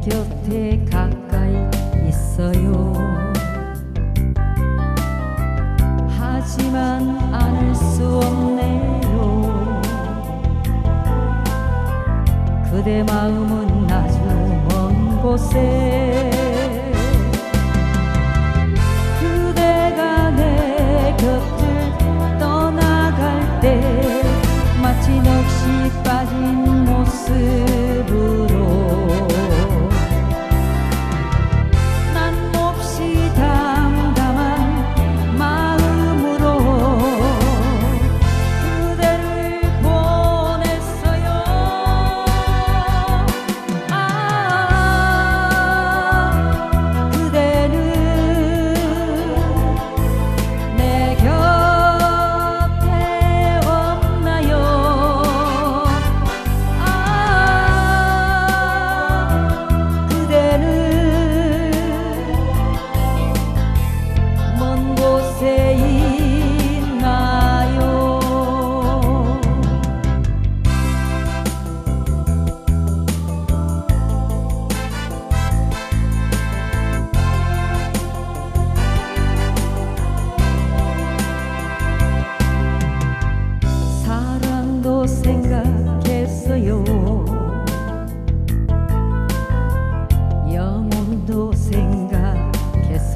곁에 가까이 있어요. 하지만 안을 수 없네요. 그대 마음은 아주 먼 곳에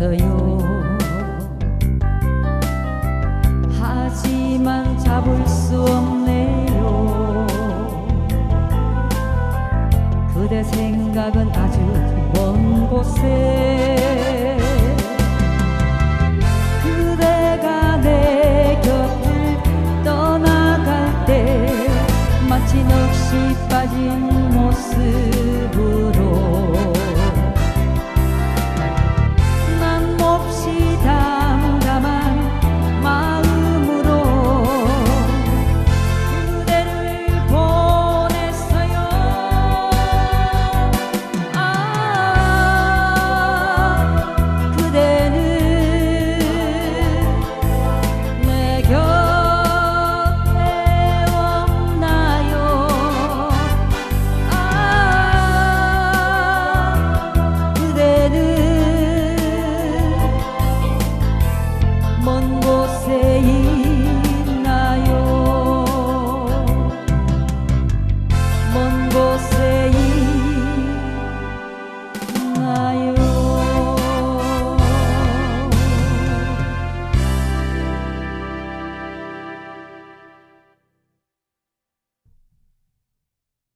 생각했어요. 하지만 잡을 수 없네요. 그대 생각은 아주 먼 곳에 그대가 내 곁을 떠나갈 때 마치 넋이 빠진 모습